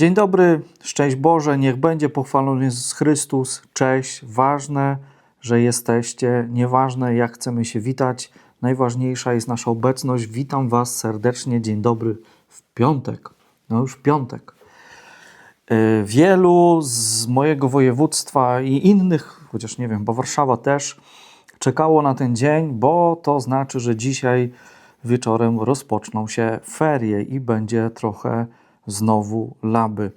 Dzień dobry, szczęść Boże, niech będzie pochwalony Jezus Chrystus. Cześć, ważne, że jesteście, nieważne jak chcemy się witać, najważniejsza jest nasza obecność. Witam Was serdecznie, dzień dobry w piątek, no już piątek. Yy, Wielu z mojego województwa i innych, chociaż nie wiem, bo Warszawa też, czekało na ten dzień, bo to znaczy, że dzisiaj wieczorem rozpoczną się ferie i będzie trochę znowu laby.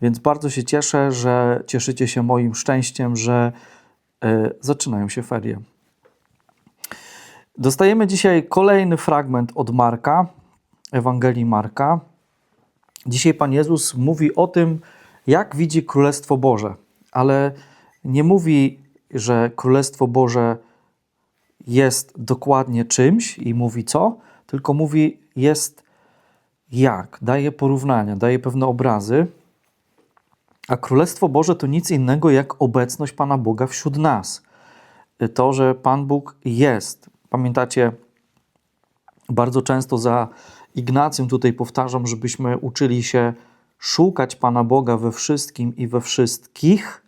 Więc bardzo się cieszę, że cieszycie się moim szczęściem, że e, zaczynają się ferie. Dostajemy dzisiaj kolejny fragment od Marka, Ewangelii Marka. Dzisiaj Pan Jezus mówi o tym, jak widzi Królestwo Boże, ale nie mówi, że Królestwo Boże jest dokładnie czymś i mówi co, tylko mówi jest jak, daje porównania, daje pewne obrazy. A Królestwo Boże to nic innego jak obecność Pana Boga wśród nas. To, że Pan Bóg jest. Pamiętacie, bardzo często za Ignacym tutaj powtarzam, żebyśmy uczyli się szukać Pana Boga we wszystkim i we wszystkich,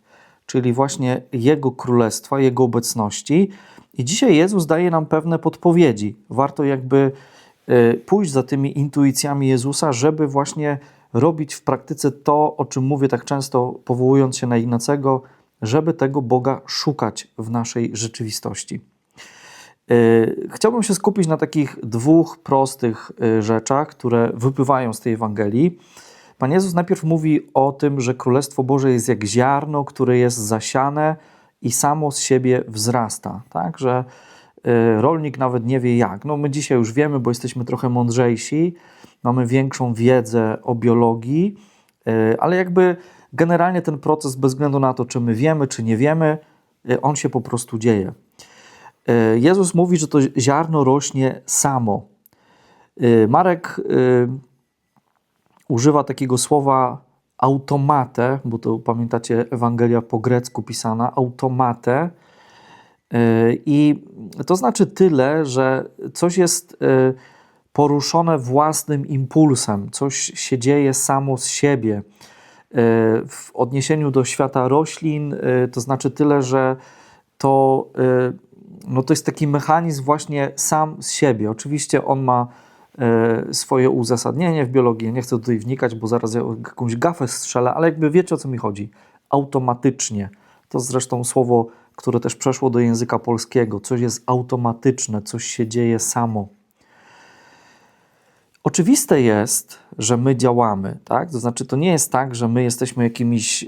czyli właśnie Jego Królestwa, Jego obecności. I dzisiaj Jezus daje nam pewne podpowiedzi. Warto jakby pójść za tymi intuicjami Jezusa, żeby właśnie robić w praktyce to, o czym mówię tak często, powołując się na Ignacego, żeby tego Boga szukać w naszej rzeczywistości. Y, Chciałbym się skupić na takich dwóch prostych y, rzeczach, które wypływają z tej Ewangelii. Pan Jezus najpierw mówi o tym, że Królestwo Boże jest jak ziarno, które jest zasiane i samo z siebie wzrasta, tak? Że y, rolnik nawet nie wie jak. No my dzisiaj już wiemy, bo jesteśmy trochę mądrzejsi, mamy większą wiedzę o biologii, y, ale jakby generalnie ten proces, bez względu na to, czy my wiemy, czy nie wiemy, y, on się po prostu dzieje. Y, Jezus mówi, że to ziarno rośnie samo. Y, Marek y, używa takiego słowa automatę, bo to pamiętacie, Ewangelia po grecku pisana, automatę. Y, I to znaczy tyle, że coś jest y, poruszone własnym impulsem, coś się dzieje samo z siebie. Y, W odniesieniu do świata roślin, to znaczy tyle, że to, no to jest taki mechanizm właśnie sam z siebie. Oczywiście on ma swoje uzasadnienie w biologii. Nie chcę tutaj wnikać, bo zaraz ja jakąś gafę strzelę, ale jakby wiecie o co mi chodzi. Automatycznie. To zresztą słowo, które też przeszło do języka polskiego. Coś jest automatyczne, coś się dzieje samo. Oczywiste jest, że my działamy, tak? To znaczy, to nie jest tak, że my jesteśmy jakimiś y,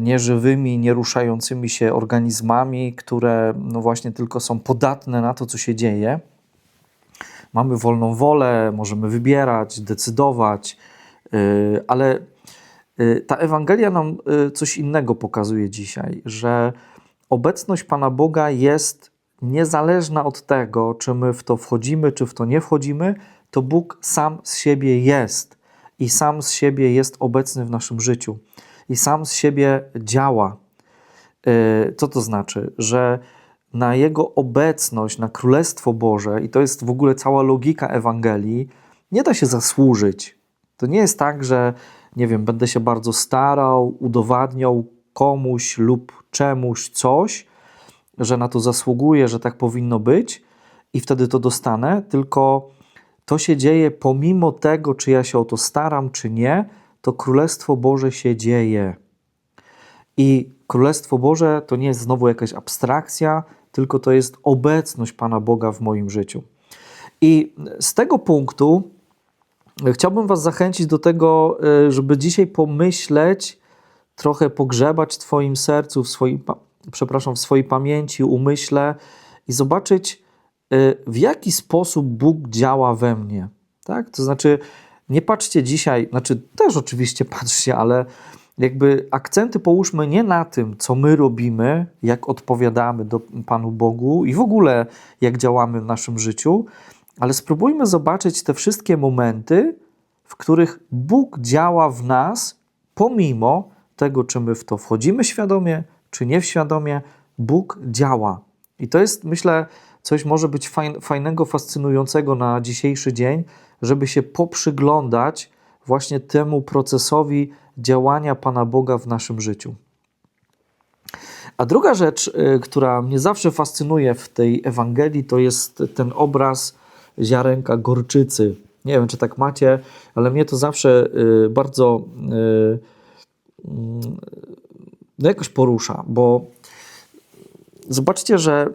nieżywymi, nieruszającymi się organizmami, które no właśnie tylko są podatne na to, co się dzieje. Mamy wolną wolę, możemy wybierać, decydować, y, ale y, ta Ewangelia nam y, coś innego pokazuje dzisiaj, że obecność Pana Boga jest niezależna od tego, czy my w to wchodzimy, czy w to nie wchodzimy, to Bóg sam z siebie jest i sam z siebie jest obecny w naszym życiu i sam z siebie działa. Y, Co to znaczy? Że na Jego obecność, na Królestwo Boże, i to jest w ogóle cała logika Ewangelii, nie da się zasłużyć. To nie jest tak, że nie wiem, będę się bardzo starał, udowadniał komuś lub czemuś coś, że na to zasługuję, że tak powinno być i wtedy to dostanę, tylko to się dzieje pomimo tego, czy ja się o to staram, czy nie, to Królestwo Boże się dzieje. I Królestwo Boże to nie jest znowu jakaś abstrakcja, tylko to jest obecność Pana Boga w moim życiu. I z tego punktu chciałbym Was zachęcić do tego, y, żeby dzisiaj pomyśleć, trochę pogrzebać w Twoim sercu, w swoim, przepraszam, w swojej pamięci, umyśle i zobaczyć, y, w jaki sposób Bóg działa we mnie. Tak? To znaczy, nie patrzcie dzisiaj, znaczy też oczywiście patrzcie, ale jakby akcenty połóżmy nie na tym, co my robimy, jak odpowiadamy do Panu Bogu i w ogóle jak działamy w naszym życiu, ale spróbujmy zobaczyć te wszystkie momenty, w których Bóg działa w nas, pomimo tego, czy my w to wchodzimy świadomie, czy nieświadomie, Bóg działa. I to jest, myślę, coś może być fajn- fajnego, fascynującego na dzisiejszy dzień, żeby się poprzyglądać właśnie temu procesowi, działania Pana Boga w naszym życiu. A druga rzecz, y, która mnie zawsze fascynuje w tej Ewangelii, to jest ten obraz ziarenka gorczycy. Nie wiem, czy tak macie, ale mnie to zawsze y, bardzo y, no jakoś porusza, bo zobaczcie, że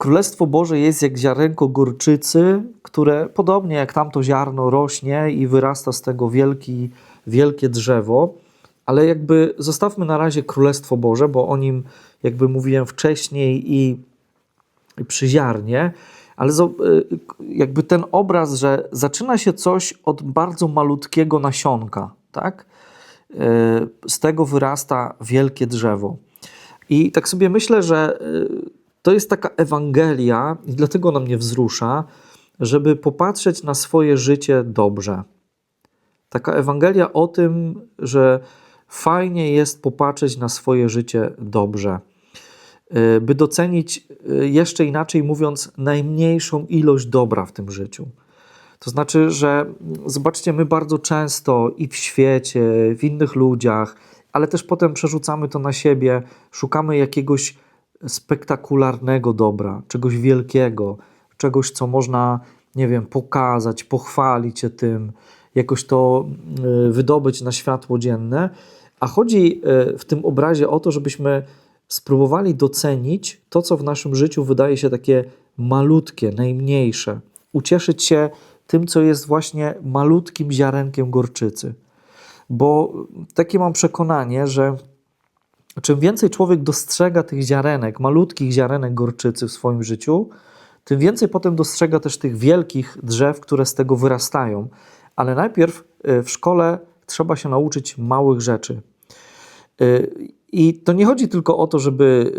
Królestwo Boże jest jak ziarenko gorczycy, które podobnie jak tamto ziarno rośnie i wyrasta z tego wielki, wielkie drzewo, ale jakby zostawmy na razie Królestwo Boże, bo o nim jakby mówiłem wcześniej i, i przy ziarnie, ale jakby ten obraz, że zaczyna się coś od bardzo malutkiego nasionka, tak? Z tego wyrasta wielkie drzewo. I tak sobie myślę, że to jest taka Ewangelia, i dlatego ona mnie wzrusza, żeby popatrzeć na swoje życie dobrze. Taka Ewangelia o tym, że fajnie jest popatrzeć na swoje życie dobrze. Y, by docenić, y, jeszcze inaczej mówiąc, najmniejszą ilość dobra w tym życiu. To znaczy, że zobaczcie, my bardzo często i w świecie, w innych ludziach, ale też potem przerzucamy to na siebie, szukamy jakiegoś spektakularnego dobra, czegoś wielkiego, czegoś, co można, nie wiem, pokazać, pochwalić się tym, jakoś to y, wydobyć na światło dzienne. A chodzi w tym obrazie o to, żebyśmy spróbowali docenić to, co w naszym życiu wydaje się takie malutkie, najmniejsze. Ucieszyć się tym, co jest właśnie malutkim ziarenkiem gorczycy. Bo takie mam przekonanie, że czym więcej człowiek dostrzega tych ziarenek, malutkich ziarenek gorczycy w swoim życiu, tym więcej potem dostrzega też tych wielkich drzew, które z tego wyrastają. Ale najpierw y, w szkole trzeba się nauczyć małych rzeczy. Y, I to nie chodzi tylko o to, żeby,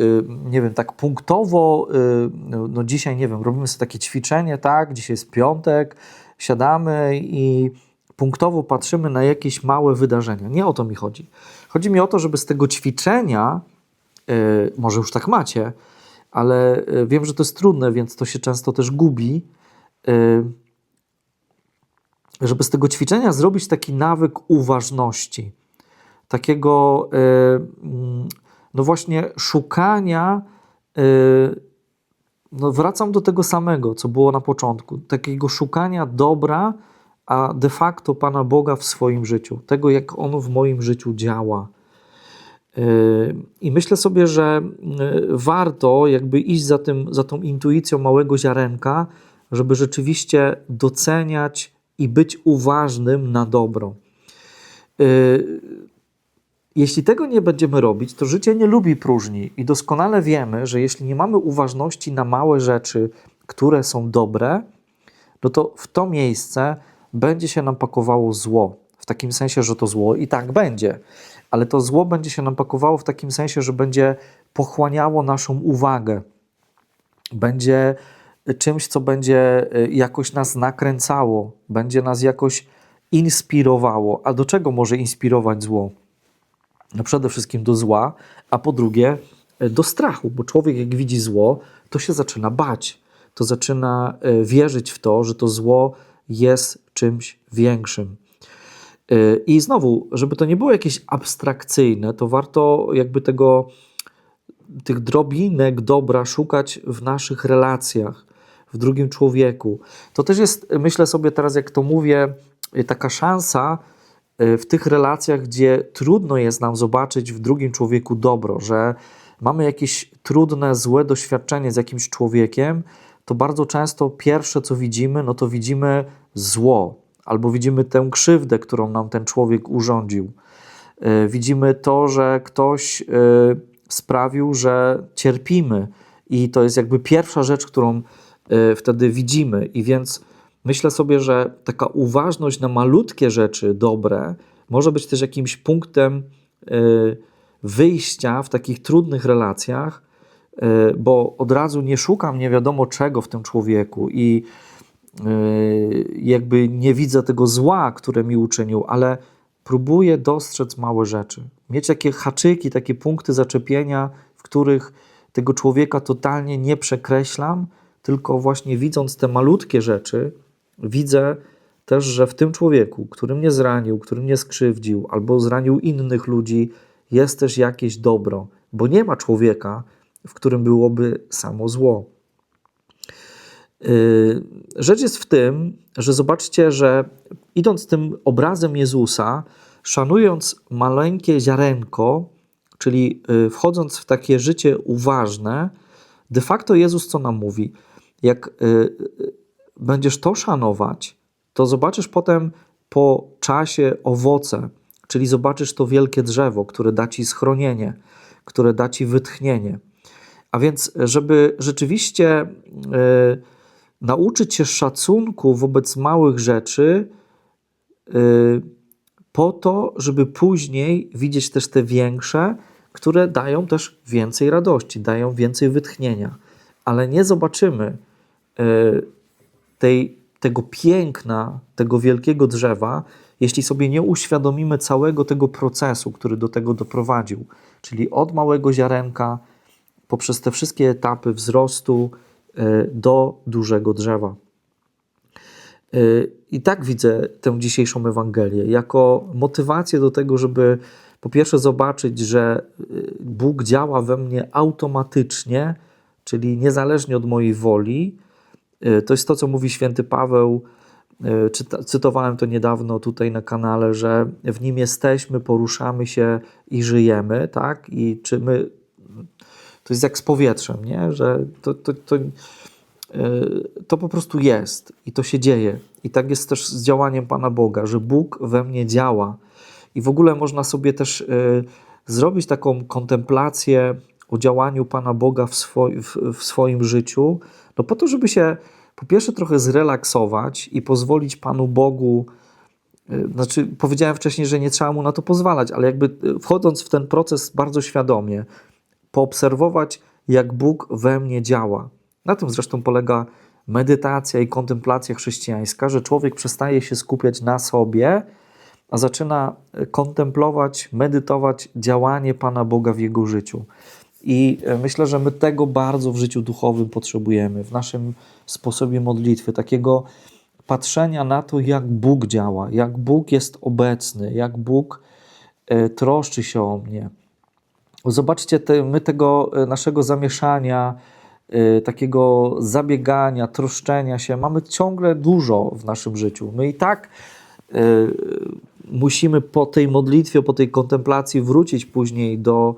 y, nie wiem, tak punktowo, no, no dzisiaj, nie wiem, robimy sobie takie ćwiczenie, tak, dzisiaj jest piątek, siadamy i punktowo patrzymy na jakieś małe wydarzenia. Nie o to mi chodzi. Chodzi mi o to, żeby z tego ćwiczenia, yy, może już tak macie, ale wiem, że to jest trudne, więc to się często też gubi, żeby z tego ćwiczenia zrobić taki nawyk uważności, takiego, mm, no właśnie, szukania. No wracam do tego samego, co było na początku, takiego szukania dobra a de facto Pana Boga w swoim życiu, tego jak On w moim życiu działa. Yy, I myślę sobie, że warto jakby iść za, tym, za tą intuicją małego ziarenka, żeby rzeczywiście doceniać i być uważnym na dobro. Jeśli tego nie będziemy robić, to życie nie lubi próżni i doskonale wiemy, że jeśli nie mamy uważności na małe rzeczy, które są dobre, no to w to miejsce będzie się nam pakowało zło. W takim sensie, że to zło i tak będzie, ale to zło będzie się nam pakowało w takim sensie, że będzie pochłaniało naszą uwagę, będzie czymś, co będzie y, jakoś nas nakręcało, będzie nas jakoś inspirowało. A do czego może inspirować zło? No przede wszystkim do zła, a po drugie y, do strachu, bo człowiek jak widzi zło, to się zaczyna bać, to zaczyna y, wierzyć w to, że to zło jest czymś większym. Y, I znowu, żeby to nie było jakieś abstrakcyjne, to warto jakby tego, tych drobinek dobra szukać w naszych relacjach, w drugim człowieku. To też jest, myślę sobie teraz, jak to mówię, taka szansa w tych relacjach, gdzie trudno jest nam zobaczyć w drugim człowieku dobro, że mamy jakieś trudne, złe doświadczenie z jakimś człowiekiem, to bardzo często pierwsze, co widzimy, no to widzimy zło, albo widzimy tę krzywdę, którą nam ten człowiek urządził. E, widzimy to, że ktoś e, sprawił, że cierpimy, i to jest jakby pierwsza rzecz, którą e, wtedy widzimy. I więc myślę sobie, że taka uważność na malutkie rzeczy dobre może być też jakimś punktem wyjścia w takich trudnych relacjach, bo od razu nie szukam nie wiadomo czego w tym człowieku i Yy, jakby nie widzę tego zła, które mi uczynił, ale próbuję dostrzec małe rzeczy. Mieć takie haczyki, takie punkty zaczepienia, w których tego człowieka totalnie nie przekreślam, tylko właśnie widząc te malutkie rzeczy, widzę też, że w tym człowieku, który mnie zranił, który mnie skrzywdził albo zranił innych ludzi, jest też jakieś dobro, bo nie ma człowieka, w którym byłoby samo zło. Yy, rzecz jest w tym, że zobaczcie, że idąc tym obrazem Jezusa, szanując maleńkie ziarenko, czyli yy, wchodząc w takie życie uważne, de facto Jezus co nam mówi? Jak yy, będziesz to szanować, to zobaczysz potem po czasie owoce, czyli zobaczysz to wielkie drzewo, które da ci schronienie, które da ci wytchnienie. A więc, żeby rzeczywiście yy, nauczyć się szacunku wobec małych rzeczy, yy, po to, żeby później widzieć też te większe, które dają też więcej radości, dają więcej wytchnienia. Ale nie zobaczymy yy, tej, tego piękna, tego wielkiego drzewa, jeśli sobie nie uświadomimy całego tego procesu, który do tego doprowadził, czyli od małego ziarenka poprzez te wszystkie etapy wzrostu e, do dużego drzewa. E, I tak widzę tę dzisiejszą Ewangelię jako motywację do tego, żeby po pierwsze zobaczyć, że e, Bóg działa we mnie automatycznie, czyli niezależnie od mojej woli. To jest to, co mówi święty Paweł. Cytowałem to niedawno tutaj na kanale, że w nim jesteśmy, poruszamy się i żyjemy, tak? I czy my to jest jak z powietrzem, nie? że to, to, to, e, to po prostu jest i to się dzieje. I tak jest też z działaniem Pana Boga, że Bóg we mnie działa. I w ogóle można sobie też zrobić taką kontemplację o działaniu Pana Boga w, w, w swoim życiu, no po to, żeby się po pierwsze trochę zrelaksować i pozwolić Panu Bogu, e, znaczy powiedziałem wcześniej, że nie trzeba mu na to pozwalać, ale jakby wchodząc w ten proces bardzo świadomie, poobserwować, jak Bóg we mnie działa. Na tym zresztą polega medytacja i kontemplacja chrześcijańska, że człowiek przestaje się skupiać na sobie, a zaczyna kontemplować, medytować działanie Pana Boga w jego życiu. I e, myślę, że my tego bardzo w życiu duchowym potrzebujemy, w naszym sposobie modlitwy, takiego patrzenia na to, jak Bóg działa, jak Bóg jest obecny, jak Bóg e, troszczy się o mnie. Zobaczcie, te, my tego e, naszego zamieszania, takiego zabiegania, troszczenia się mamy ciągle dużo w naszym życiu. My i tak musimy po tej modlitwie, po tej kontemplacji wrócić później do,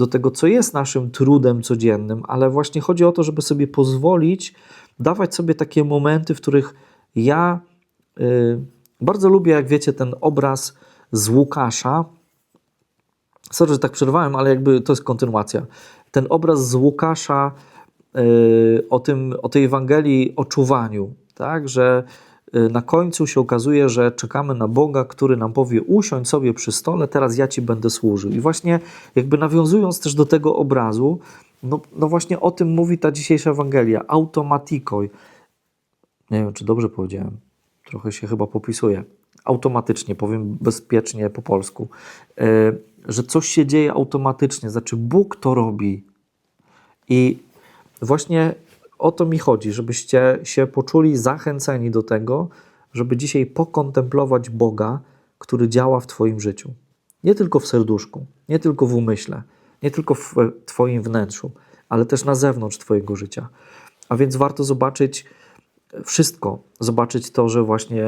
do tego, co jest naszym trudem codziennym, ale właśnie chodzi o to, żeby sobie pozwolić dawać sobie takie momenty, w których ja y, bardzo lubię, jak wiecie, ten obraz z Łukasza, Sorry, że tak przerwałem, ale jakby to jest kontynuacja. Ten obraz z Łukasza yy, o, tym, o tej Ewangelii o czuwaniu, tak, że na końcu się okazuje, że czekamy na Boga, który nam powie: usiądź sobie przy stole, teraz ja ci będę służył. I właśnie, jakby nawiązując też do tego obrazu, no, no właśnie o tym mówi ta dzisiejsza Ewangelia. Automatikoj. Nie wiem, czy dobrze powiedziałem. Trochę się chyba popisuję. Automatycznie, powiem bezpiecznie po polsku. Yy, że coś się dzieje automatycznie, znaczy Bóg to robi. I właśnie o to mi chodzi, żebyście się poczuli zachęceni do tego, żeby dzisiaj pokontemplować Boga, który działa w Twoim życiu. Nie tylko w serduszku, nie tylko w umyśle, nie tylko w Twoim wnętrzu, ale też na zewnątrz Twojego życia. A więc warto zobaczyć wszystko. Zobaczyć to, że właśnie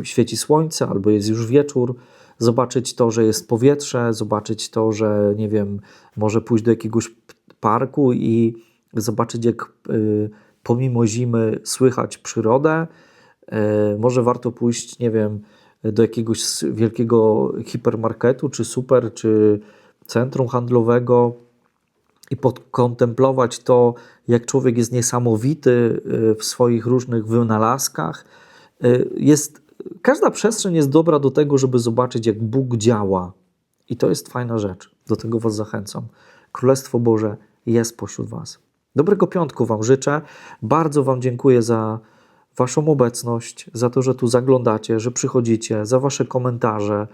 y, świeci słońce albo jest już wieczór, zobaczyć to, że jest powietrze, zobaczyć to, że nie wiem, może pójść do jakiegoś parku i zobaczyć, jak y, pomimo zimy słychać przyrodę. Y, może warto pójść, nie wiem, do jakiegoś wielkiego hipermarketu, czy super, czy centrum handlowego i podkontemplować to, jak człowiek jest niesamowity y, w swoich różnych wynalazkach. Jest każda przestrzeń jest dobra do tego, żeby zobaczyć, jak Bóg działa. I to jest fajna rzecz. Do tego Was zachęcam. Królestwo Boże jest pośród Was. Dobrego piątku Wam życzę. Bardzo Wam dziękuję za Waszą obecność, za to, że tu zaglądacie, że przychodzicie, za Wasze komentarze,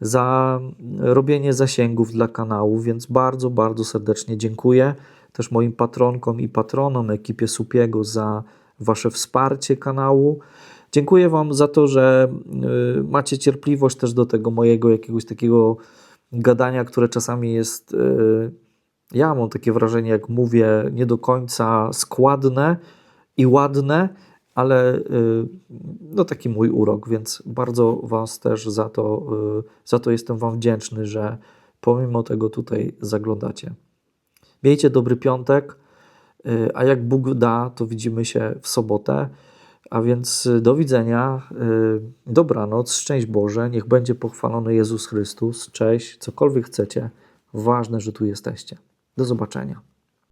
za robienie zasięgów dla kanału, więc bardzo, bardzo serdecznie dziękuję też moim patronkom i patronom, ekipie Supiego za Wasze wsparcie kanału. Dziękuję Wam za to, że y, macie cierpliwość też do tego mojego jakiegoś takiego gadania, które czasami jest. Ja mam takie wrażenie, jak mówię, nie do końca składne i ładne, ale y, no taki mój urok, więc bardzo Was też za to, y, za to jestem Wam wdzięczny, że pomimo tego tutaj zaglądacie. Miejcie dobry piątek, y, a jak Bóg da, to widzimy się w sobotę. A więc do widzenia, dobranoc, szczęść Boże, niech będzie pochwalony Jezus Chrystus, cześć, cokolwiek chcecie, ważne, że tu jesteście. Do zobaczenia.